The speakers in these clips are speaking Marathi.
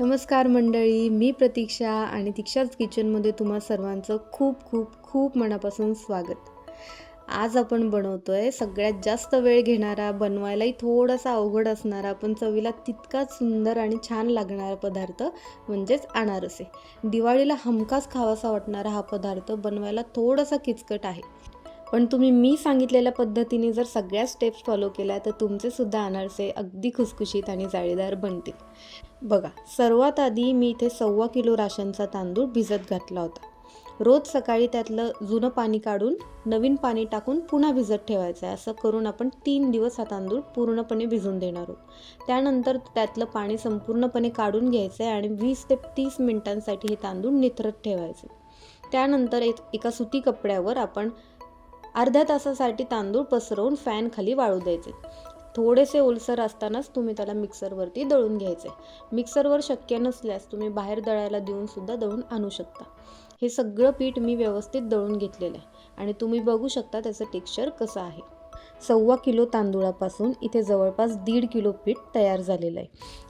नमस्कार मंडळी मी प्रतीक्षा आणि दीक्षाच किचनमध्ये तुम्हा सर्वांचं खूप खूप खूप मनापासून स्वागत. आज आपण बनवतोय सगळ्यात जास्त वेळ घेणारा बनवायलाही थोडासा अवघड असणारा पण चवीला तितकाच सुंदर आणि छान लागणारा पदार्थ म्हणजेच अनारसे. दिवाळीला हमखास खावासा वाटणारा हा पदार्थ बनवायला थोडासा किचकट आहे. पण तुम्ही मी सांगितलेल्या पद्धतीने जर सगळ्या स्टेप्स फॉलो केल्या तर तुमचेसुद्धा अनारसे अगदी खुसखुशीत आणि जाळीदार बनतील. बघा सर्वात आधी मी इथे सव्वा किलो राशनचा तांदूळ भिजत घातला होता. रोज सकाळी त्यातलं जुनं पाणी काढून नवीन पाणी टाकून पुन्हा भिजत ठेवायचं आहे. असं करून आपण तीन दिवस हा तांदूळ पूर्णपणे भिजून देणार आहोत. त्यानंतर त्यातलं पाणी संपूर्णपणे काढून घ्यायचं आहे आणि वीस ते तीस मिनिटांसाठी हे तांदूळ निथरत ठेवायचे. त्यानंतर एक एका सुती कपड्यावर आपण अर्ध्या तासासाठी तांदूळ पसरवून फॅन खाली वाळू द्यायचे. थोडेसे ओलसर असतानाच तुम्ही त्याला मिक्सरवरती दळून घ्यायचे. मिक्सरवर शक्य नसल्यास तुम्ही बाहेर दळायला देऊन सुद्धा दळून आणू शकता. हे सगळं पीठ मी व्यवस्थित दळून घेतलेलं आहे आणि तुम्ही बघू शकता त्याचं टेक्स्चर कसं आहे. सव्वा किलो तांदूळापासून इथे जवळपास दीड किलो पीठ तयार झालेलं आहे.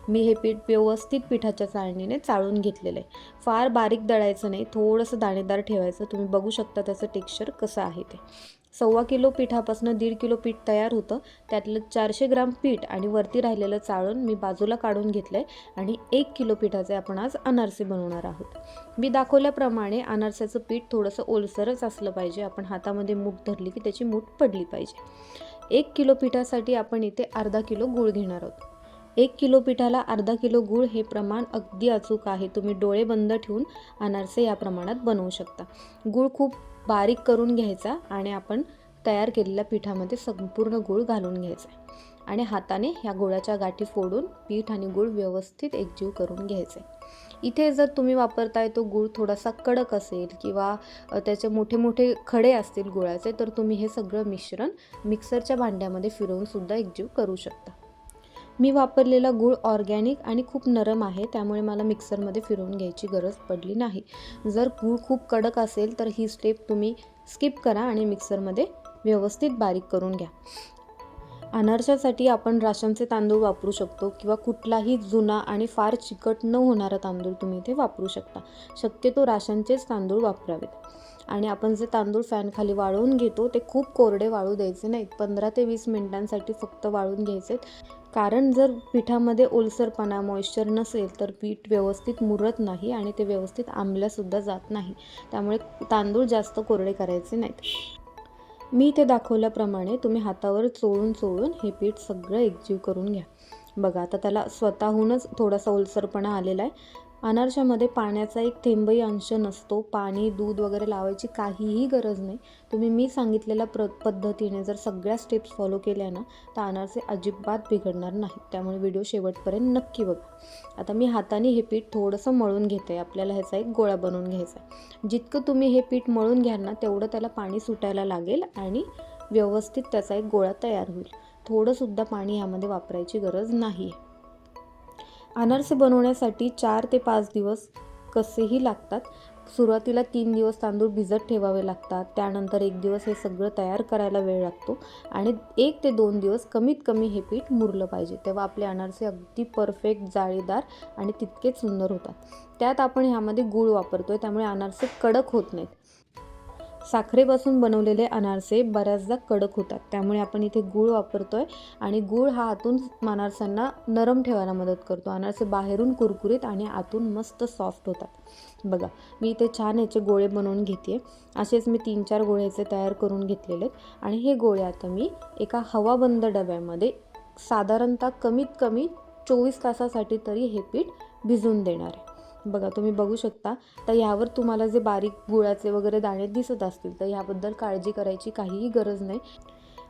मी हे पीठ व्यवस्थित पिठाच्या चाळणीने चाळून घेतलेलं आहे. फार बारीक दळायचं नाही थोडंसं दाणेदार ठेवायचं. तुम्ही बघू शकता त्याचं टेक्स्चर कसं आहे ते. सव्वा किलो पिठापासून दीड किलो पीठ तयार होतं. त्यातलं चारशे ग्राम पीठ आणि वरती राहिलेलं चाळून मी बाजूला काढून घेतलं आहे आणि एक किलो पिठाचे आपण आज अनारसे बनवणार आहोत. मी दाखवल्याप्रमाणे अनारसाचं पीठ थोडंसं ओलसरच असलं पाहिजे. आपण हातामध्ये मूठ धरली की त्याची मूठ पडली पाहिजे. एक किलो पिठासाठी आपण इथे अर्धा किलो गूळ घेणार आहोत. एक किलो पिठाला अर्धा किलो गूळ हे प्रमाण अगदी अचूक आहे. तुम्ही डोळे बंद ठेवून अनारसे या प्रमाणात बनवू शकता. गूळ खूप बारीक करून घ्यायचा आणि आपण तयार केलेल्या पिठामध्ये संपूर्ण गूळ घालून घ्यायचा आणि हाताने ह्या गुळाच्या गाठी फोडून पीठ आणि गूळ व्यवस्थित एकजीव करून घ्यायचे इथे जर तुम्ही वापरताय तो गूळ थोडासा कडक असेल किंवा त्याचे मोठे मोठे खडे असतील गुळाचे तर तुम्ही हे सगळं मिश्रण मिक्सरच्या भांड्यामध्ये फिरवून सुद्धा एकजीव करू शकता. मी वापरलेला गूळ ऑर्गॅनिक आणि खूप नरम आहे त्यामुळे मला मिक्सरमध्ये फिरवून घ्यायची गरज पडली नाही. जर गूळ खूप कडक असेल तर ही स्टेप तुम्ही स्किप करा आणि मिक्सरमध्ये व्यवस्थित बारीक करून घ्या. अनारशासाठी आपण राशनचे तांदूळ वापरू शकतो किंवा कुठलाही जुना आणि फार चिकट न होणारा तांदूळ तुम्ही इथे वापरू शकता. शक्यतो राशनचेच तांदूळ वापरावेत. आणि आपण जे तांदूळ फॅनखाली वाळवून घेतो ते खूप कोरडे वाळू द्यायचे नाहीत. पंधरा ते वीस मिनिटांसाठी फक्त वाळून घ्यायचे कारण जर पिठामध्ये ओलसरपणा मॉइश्चर नसेल तर पीठ व्यवस्थित मुरत नाही आणि ते व्यवस्थित आंबल्यासुद्धा जात नाही. त्यामुळे तांदूळ जास्त कोरडे करायचे नाहीत. मी इथे दाखवल्याप्रमाणे तुम्ही हातावर चोळून चोळून हे पीठ सगळं एकजीव करून घ्या. बघा आता त्याला स्वतःहूनच थोडासा ओलसरपणा आलेला आहे. अनारशामध्ये पाण्याचा एक थेंबही अंश नसतो. पाणी दूध वगैरे लावायची काहीही गरज नाही. तुम्ही मी सांगितलेल्या प्र पद्धतीने जर सगळ्या स्टेप्स फॉलो केल्या ना तर अनारसे अजिबात बिघडणार नाहीत. त्यामुळे व्हिडिओ शेवटपर्यंत नक्की बघा. आता मी हाताने हे पीठ थोडंसं मळून घेते. आपल्याला ह्याचा एक गोळा बनवून घ्यायचा आहे. जितकं तुम्ही हे पीठ मळून घ्याल ना तेवढं त्याला पाणी सुटायला लागेल आणि व्यवस्थित त्याचा एक गोळा तयार होईल. थोडंसुद्धा पाणी ह्यामध्ये वापरायची गरज नाही आहे अनारसे बनवण्यासाठी चार ते पाच दिवस कसेही लागतात. सुरुवातीला तीन दिवस तांदूळ भिजत ठेवावे लागतात. त्यानंतर एक दिवस हे सगळं तयार करायला वेळ लागतो आणि एक ते दोन दिवस कमीत कमी हे पीठ मुरलं पाहिजे. तेव्हा आपले अनारसे अगदी परफेक्ट जाळीदार आणि तितकेच सुंदर होतात. त्यात आपण ह्यामध्ये गूळ वापरतो आहे त्यामुळे अनारसे कडक होत नाहीत. साखरेपासून बनवलेले अनारसे बऱ्याचदा कडक होतात. त्यामुळे आपण इथे गूळ वापरतो आहे आणि गूळ हा आतून अनारसांना नरम ठेवायला मदत करतो. अनारसे बाहेरून कुरकुरीत आणि आतून मस्त सॉफ्ट होतात. बघा मी इथे छान याचे गोळे बनवून घेते असेच मी तीन चार गोळ्याचे तयार करून घेतलेले आहेत. आणि हे गोळे आता मी एका हवाबंद डब्यामध्ये साधारणतः कमीत कमी चोवीस तासासाठी तरी हे पीठ भिजून देणार आहे. बघा तुम्ही बघू शकता. तर ह्यावर तुम्हाला जे बारीक गुळाचे वगैरे दाणे दिसत असतील तर ह्याबद्दल काळजी करायची काहीही गरज नाही.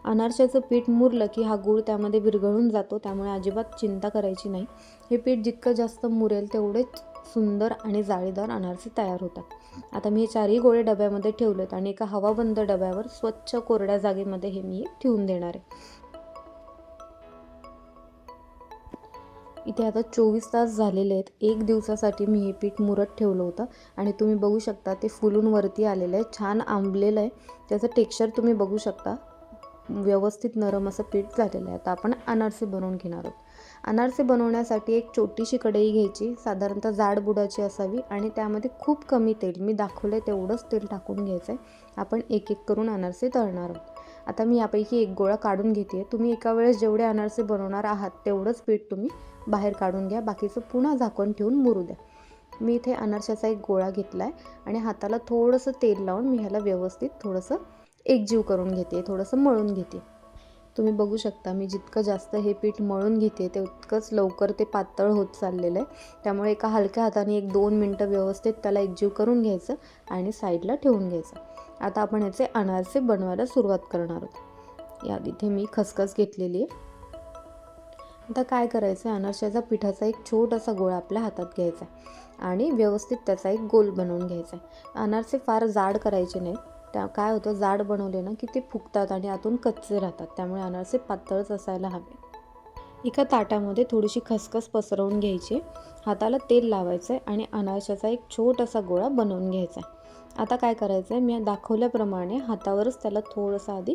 अनारशाचं पीठ मुरलं की हा गूळ त्यामध्ये विरघळून जातो त्यामुळे अजिबात चिंता करायची नाही. हे पीठ जितकं जास्त मुरेल तेवढेच सुंदर आणि जाळीदार अनारसे तयार होतात. आता मी हे चारही गोळे डब्यामध्ये ठेवलेत आणि एका हवाबंद डब्यावर स्वच्छ कोरड्या जागेमध्ये हे मी ठेवून देणार आहे. इथे आता चोवीस तास झालेले आहेत. एक दिवसासाठी मी हे पीठ मुरत ठेवलं होतं आणि तुम्ही बघू शकता ते फुलून वरती आलेलं आहे. छान आंबलेलं आहे. त्याचं टेक्स्चर तुम्ही बघू शकता. व्यवस्थित नरम असं पीठ झालेलं आहे. आता आपण अनारसे बनवून घेणार आहोत. अनारसे बनवण्यासाठी एक छोटीशी कढई घ्यायची. साधारणतः जाड बुडाची असावी आणि त्यामध्ये खूप कमी तेल मी दाखवलं आहे तेवढंच तेल टाकून घ्यायचं आहे आपण एक एक करून अनारसे तळणार आहोत. आता मी यापैकी एक गोळा काढून घेते तुम्ही एका वेळेस जेवढे अनारसे बनवणार आहात तेवढंच पीठ तुम्ही बाहेर काढून घ्या. बाकीचं पुन्हा झाकण ठेवून मुरू द्या. मी इथे अनारशाचा एक गोळा घेतला आहे आणि हाताला थोडंसं तेल लावून मी ह्याला व्यवस्थित थोडंसं एकजीव करून घेते थोडंसं मळून घेते. तुम्ही बघू शकता मी जितकं जास्त हे पीठ मळून घेते ते तितकंच लवकर ते पातळ होत चाललेलं आहे. त्यामुळे एका हलक्या हाताने एक दोन मिनटं व्यवस्थित त्याला एकजीव करून घ्यायचं आणि साईडला ठेवून घ्यायचं. आता आपण याचे अनारसे बनवायला सुरुवात करणार आहोत. यात इथे मी खसखस घेतलेली आहे. आता काय करायचं? आहे अनारशाचा पिठाचा एक छोटासा गोळा आपल्या हातात घ्यायचा आहे आणि व्यवस्थित त्याचा एक गोल बनवून घ्यायचा आहे. अनारसे फार जाड करायचे नाहीत. त्या काय होतं? जाड बनवले ना की ते फुगतात आणि आतून कच्चे राहतात. त्यामुळे अनारसे पातळच असायला हवे. एका ताटामध्ये थोडीशी खसखस पसरवून घ्यायची. हाताला तेल लावायचं आहे आणि अनारशाचा एक छोटासा गोळा बनवून घ्यायचा आहे. आता काय करायचं आहे मी दाखवल्याप्रमाणे हातावरच त्याला थोडंसं आधी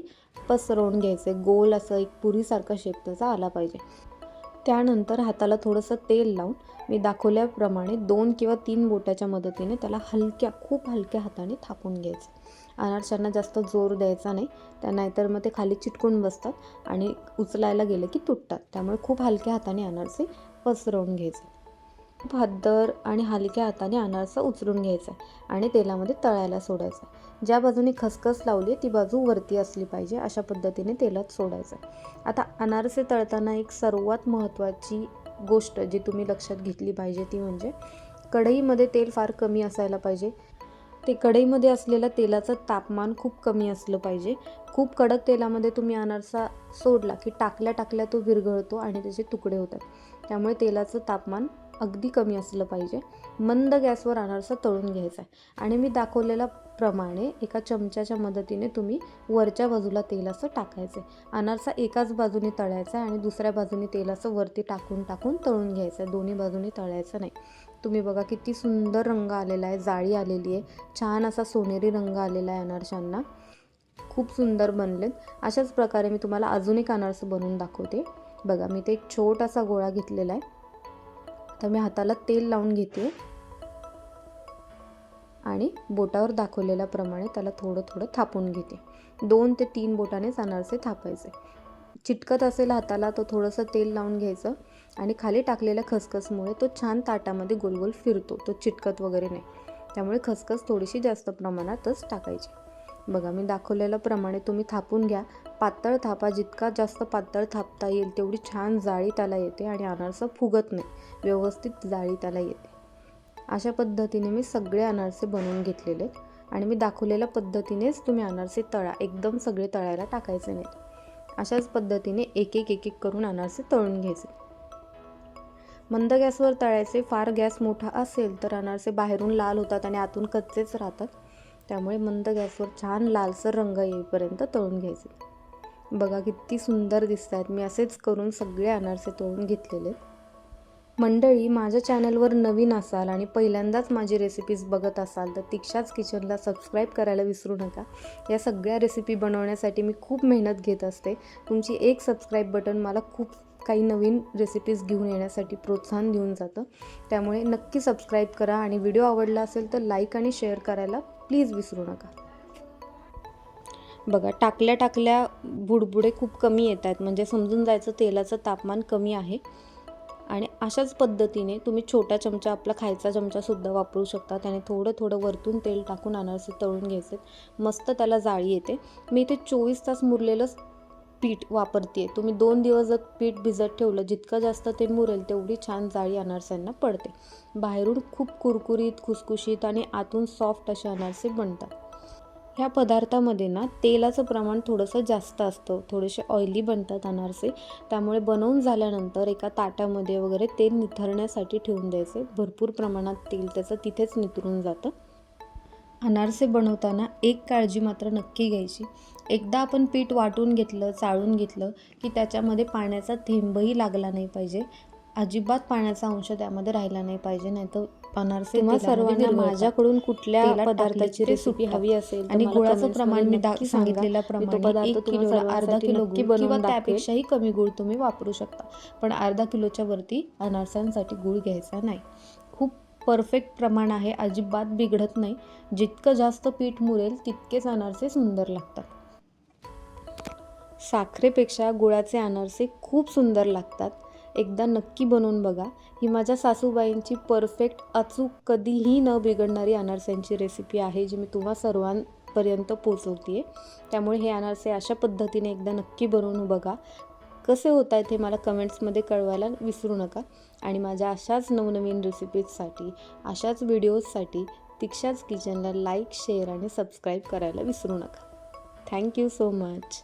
पसरवून घ्यायचं आहे गोल असं एक पुरीसारखा शेप त्याचा आला पाहिजे. त्यानंतर हाताला थोडंसं तेल लावून मी दाखवल्याप्रमाणे दोन किंवा तीन बोटाच्या मदतीने त्याला हलक्या खूप हलक्या हाताने थापून घ्यायचं. अनारशांना जास्त जोर द्यायचा नाही त्या नाहीतर मग ते खाली चिटकून बसतात आणि उचलायला गेलं की तुटतात. त्यामुळे खूप हलक्या हाताने अनारसे पसरवून घ्यायचे. खूप हद्दर आणि हलक्या हाताने अनारसा उचलून घ्यायचा आणि तेलामध्ये तळायला सोडायचा. ज्या बाजूने खसखस लावली ती बाजू वरती असली पाहिजे. अशा पद्धतीने तेलात सोडायचं. आता अनारसे तळताना एक सर्वात महत्त्वाची गोष्ट जी तुम्ही लक्षात घेतली पाहिजे ती म्हणजे कढईमध्ये तेल फार कमी असायला पाहिजे. ते कढईमध्ये असलेल्या तेलाचं तापमान खूप कमी असलं पाहिजे. खूप कडक तेलामध्ये तुम्ही अनारसा सोडला की टाकल्या टाकल्या तो विरघळतो आणि त्याचे तुकडे होतात. त्यामुळे तेलाचं तापमान अगदी कमी असलं पाहिजे. मंद गॅसवर अनारसा तळून घ्यायचा आहे आणि मी दाखवलेल्या प्रमाणे एका चमच्याच्या मदतीने तुम्ही वरच्या बाजूला तेल असं टाकायचं आहे अनारसा एकाच बाजूने तळायचा आहे आणि दुसऱ्या बाजूने तेल असं वरती टाकून टाकून तळून घ्यायचं आहे दोन्ही बाजूने तळायचं नाही. तुम्ही बघा किती सुंदर रंग आलेला आहे जाळी आलेली आहे. छान असा सोनेरी रंग आलेला आहे अनारशांना. खूप सुंदर बनलेत. अशाच प्रकारे मी तुम्हाला अजून एक अनारसं बनवून दाखवते. बघा मी ते एक छोटासा गोळा घेतलेला आहे तर मी हाताला तेल लावून घेते. आणि बोटावर दाखवलेल्याप्रमाणे त्याला थोडं थोडं थापून घेते. दोन ते तीन बोटानेच अनारसे थापायचे. चिटकत असेल हाताला तो थोडंसं तेल लावून घ्यायचं आणि खाली टाकलेल्या खसखसमुळे तो छान ताटामध्ये गोलगोल फिरतो. तो चिटकत वगैरे नाही. त्यामुळे खसखस थोडीशी जास्त प्रमाणातच टाकायची. बघा मी दाखवलेल्याप्रमाणे तुम्ही थापून घ्या. पातळ थापा जितका जास्त पातळ थापता येईल तेवढी छान जाळी त्याला येते आणि अनारसा फुगत नाही. व्यवस्थित जाळी त्याला येते. अशा पद्धतीने मी सगळे अनारसे बनवून घेतलेले आहेत आणि मी दाखवलेल्या पद्धतीनेच तुम्ही अनारसे तळा. एकदम सगळे तळायला टाकायचे नाहीत. अशाच पद्धतीने एक एक एक एक करून अनारसे तळून घ्यायचे. मंद गॅसवर तळायचे. फार गॅस मोठा असेल तर अनारसे बाहेरून लाल होतात आणि आतून कच्चेच राहतात. त्यामुळे मंद गॅसवर छान लालसर रंग येईपर्यंत तळून घ्यायचे. बघा किती सुंदर दिसत आहेत मी असेच करून सगळे अनारसे तळून घेतलेले. मंडळी माझ्या चॅनलवर नवीन असाल आणि पहिल्यांदाच माझी रेसिपीज बघत असाल तर तिक्षाच किचनला सबस्क्राईब करायला विसरू नका. या सगळ्या रेसिपी बनवण्यासाठी मी खूप मेहनत घेत असते. तुमची एक सबस्क्राईब बटन मला खूप काही नवीन रेसिपीज घेऊन येण्यासाठी प्रोत्साहन देऊन जातं. त्यामुळे नक्की सबस्क्राईब करा आणि व्हिडिओ आवडला असेल तर लाईक आणि शेअर करायला प्लीज विसरू नका. बघा टाकल्या टाकल्या बुडबुडे खूप कमी येत आहेत. म्हणजे समजून जायचं तेलाचं तापमान कमी आहे. आणि अशाच पद्धतीने तुम्ही छोटा चमचा आपला खायचा चमचासुद्धा वापरू शकता. त्याने थोडं थोडं वरतून तेल टाकून अनारसे तळून घ्यायचे. मस्त त्याला जाळी येते. मी इथे चोवीस तास मुरलेलंच पीठ वापरते तुम्ही दोन दिवस जर पीठ भिजत ठेवलं जितकं जास्त ते मुरेल तेवढी छान जाळी अनारस्यांना पडते. बाहेरून खूप कुरकुरीत खुसखुशीत आणि आतून सॉफ्ट असे अनारसे बनतात. ह्या पदार्थामध्ये ना तेलाचं प्रमाण थोडंसं जास्त असतं. थोडेसे ऑइली बनतात अनारसे. त्यामुळे बनवून झाल्यानंतर एका ताटामध्ये वगैरे तेल निथरण्यासाठी ठेवून द्यायचे. भरपूर प्रमाणात तेल त्याचं तिथेच निथरून जातं. अनारसे बनवताना एक काळजी मात्र नक्की घ्यायची. एकदा आपण पीठ वाटून घेतलं चाळून घेतलं की त्याच्यामध्ये पाण्याचा थेंबही लागला नाही पाहिजे. अजिबात पाण्याचा अंश त्यामध्ये राहिला नाही पाहिजे नाही अनारसे तुम्हा सर्वांना. माझ्याकडून कुठल्या पदार्थाची रेसिपी हवी असेल आणि गुळाचं प्रमाण मी नक्की दा- सांगा. सांगितलेल्याप्रमाणे मी तो पदार्थ एक किलोला अर्धा किलो किंवा. त्यापेक्षाही कमी गूळ तुम्ही वापरू शकता. पण अर्धा किलोच्या वरती अनारसांसाठी गूळ घ्यायचा नाही. खूप परफेक्ट प्रमाण आहे. अजिबात बिघडत नाही. जितकं जास्त पीठ मुरेल तितकेच अनारसे सुंदर लागतात. साखरेपेक्षा गुळाचे अनारसे खूप सुंदर लागतात. एकदा नक्की बनवून बघा. ही माझ्या सासूबाईंची परफेक्ट अचूक कधीही न बिघडणारी अनारस्यांची रेसिपी आहे जी मी तुम्हा सर्वांपर्यंत पोचवते त्यामुळे हे अनारसे अशा पद्धतीने एकदा नक्की बनवून बघा. कसे होत आहेत हे मला कमेंट्समध्ये कळवायला विसरू नका. आणि माझ्या अशाच नवनवीन रेसिपीजसाठी अशाच व्हिडिओजसाठी तिक्षाच किचनला लाईक शेअर आणि सबस्क्राईब करायला विसरू नका. Thank you so much